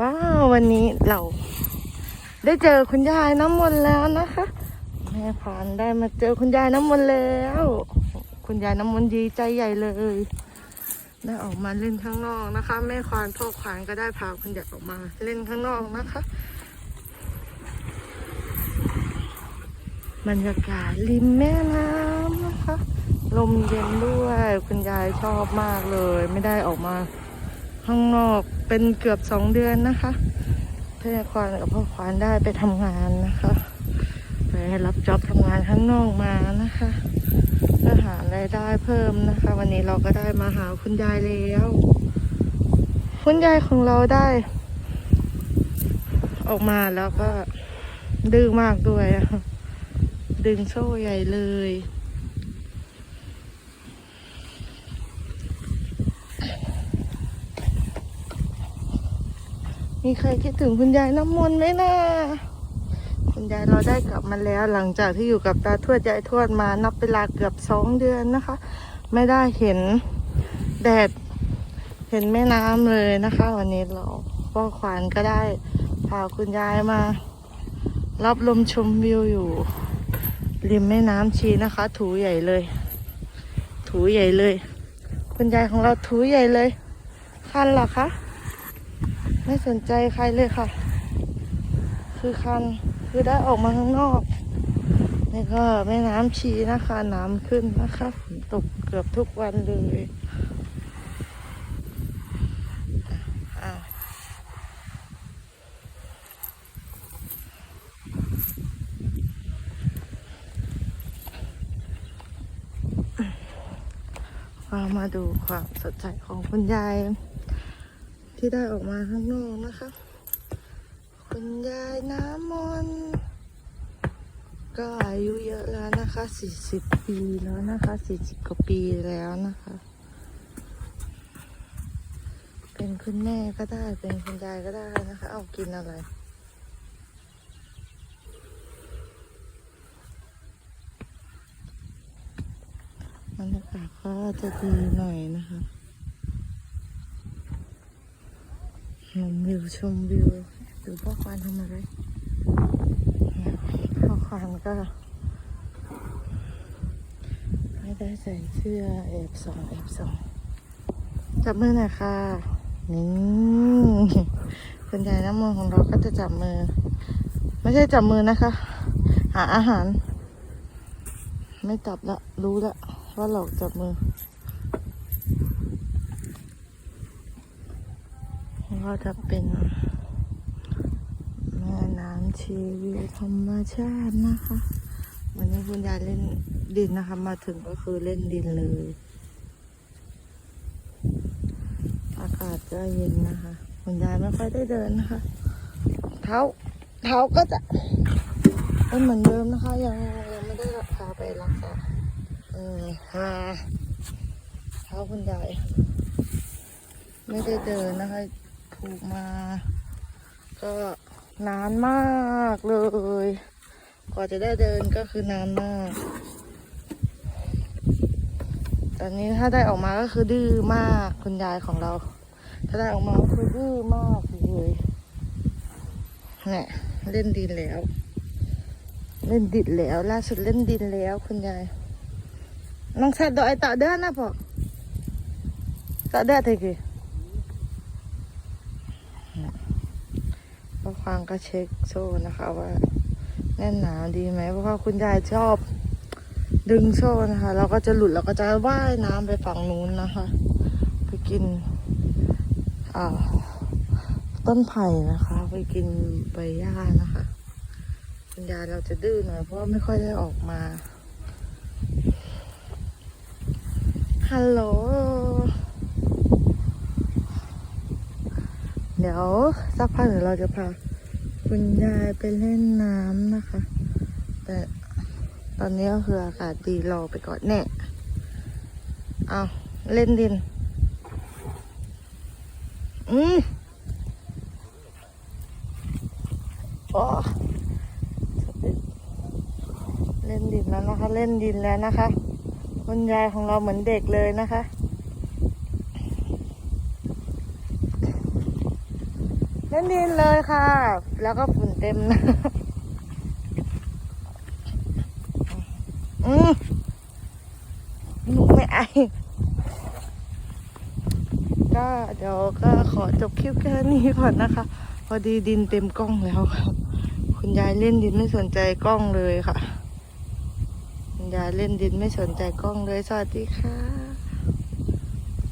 ว้าววันนี้เราได้เจอคุณยายน้ำมนต์แล้วนะคะแม่ขวัญได้มาเจอคุณยายน้ำมนต์แล้ว คุณยายน้ำมนต์ดีใจใหญ่เลยได้ออกมาเล่นข้างนอกนะคะ แม่ควานพ่อควานก็ได้พาคุณยายออกมาเล่นข้างนอกนะคะบรรยากาศริมแม่น้ำนะคะ ลมเย็นด้วยคุณยายชอบมากเลย ไม่ได้ออกมาข้างนอก เป็นเกือบสองเดือนนะคะแม่ควานกับพ่อควานได้ไปทำงานนะคะ ไปรับจ็อบทำงานข้างนอกมานะคะเพื่อหารายได้เพิ่มนะคะ วันนี้เราก็ได้มาหาคุณยายแล้ว คุณยายของเราได้ ออกมาแล้วก็ดื้อมากด้วยดึงโซ่ใหญ่เลย มีใครคิดถึงคุณยายน้ำมนต์ไหมนะคุณยายเราได้กลับมาแล้ว หลังจากที่อยู่กับตาทวดยายทวดมานับเวลาเกือบสองเดือนนะคะ ไม่ได้เห็นแดด เห็นแม่น้ำเลยนะคะ วันนี้เราพ่อขวานก็ได้พาคุณยายมา รับลมชมวิวอยู่ ริมแม่น้ำชีนะคะ ถูใหญ่เลย ถูใหญ่เลย คุณยายของเราถูใหญ่เลยคันเหรอคะ ไม่สนใจใครเลยค่ะ คือคันคือได้ออกมาข้างนอกนี่ก็แม่น้ำชีนะคะ น้ำขึ้นนะคะฝนตกเกือบทุกวันเลยเรามาดูความสดใสของคุณยาย ที่ได้ออกมาข้างนอกนะคะ คุณยายน้ำมนต์ก็อายุเยอะแล้วนะคะสี่สิบปีแล้วนะคะสี่สิบกว่าปีแล้วนะคะ เป็นคุณแม่ก็ได้ เป็นคุณยายก็ได้นะคะ เอากินอะไรบรรยากาศก็จะดีหน่อยนะคะ ช มวิวชมวิวดูพ่อควานทำอะไรพ่อควานก็ไม่ได้ใส่เสื้อแอบสองแอบสองจับมือหน่อยค่ะนี่คุณยายน้ำมันต์ของเราก็จะจับมือ ไม่ใช่จับมือนะคะ หาอาหาร ไม่จับละรู้ละว่าหลอกจับมือ ก็จะเป็นแม่น้ำชีวิวธรรมชาตินะคะ วันนี้คุณยายเล่นดินนะคะ มาถึงก็คือเล่นดินเลย อากาศก็เย็นนะคะ คุณยายไม่ค่อยได้เดินนะคะ เท้าเท้าก็จะเป็นเหมือนเดิมนะคะ ยังยังไม่ได้พาไปรักษาเออฮาเท้าคุณยายไม่ได้เดินนะคะ ถูกมา ก็นานมากเลย กว่าจะได้เดินก็คือนานมาก ตอนนี้ถ้าได้ออกมาก็คือดื้อมากคุณยายของเรา ถ้าได้ออกมาก็คือดื้อมากเลยเนี่ยเล่นดินแล้ว เล่นดินแล้ว ล่าสุดเล่นดินแล้วคุณยายน้องแซดดอยต่อเดือนนะพ่อต่อเดือนเถอะกี่ ก็ฟังก็เช็คโซ่นะคะว่าแน่นหนาดีไหมเพราะว่าคุณยายชอบ ดึงโซ่นะคะ เราก็จะหลุดเราก็จะว่ายน้ำไปฝั่งนู้นนะคะ ไปกินอ่าต้นไผ่นะคะ ไปกินใบหญ้านะคะ คุณยายเราจะดื้อหน่อยเพราะไม่ค่อยได้ออกมาฮัลโหล เดี๋ ยวสักพักเดี๋ยวเราจะพาคุณยายไปเล่นน้ำนะคะ แต่ตอนนี้ก็คืออากาศดีรอไปก่อนแน่เอาเล่นดิน อืมโอ้เล่นดินแล้วนะคะ เล่นดินแล้วนะคะ คุณยายของเราเหมือนเด็กเลยนะคะ เล่นดินเลยค่ะ แล้วก็ฝุ่นเต็มนะอืมหนูไม่ไอก็เดี๋ยวก็ขอจบคลิปแค่นี้ก่อนนะคะ พอดีดินเต็มกล้องแล้วครับ คุณยายเล่นดินไม่สนใจกล้องเลยค่ะ คุณยายเล่นดินไม่สนใจกล้องเลย สวัสดีค่ะ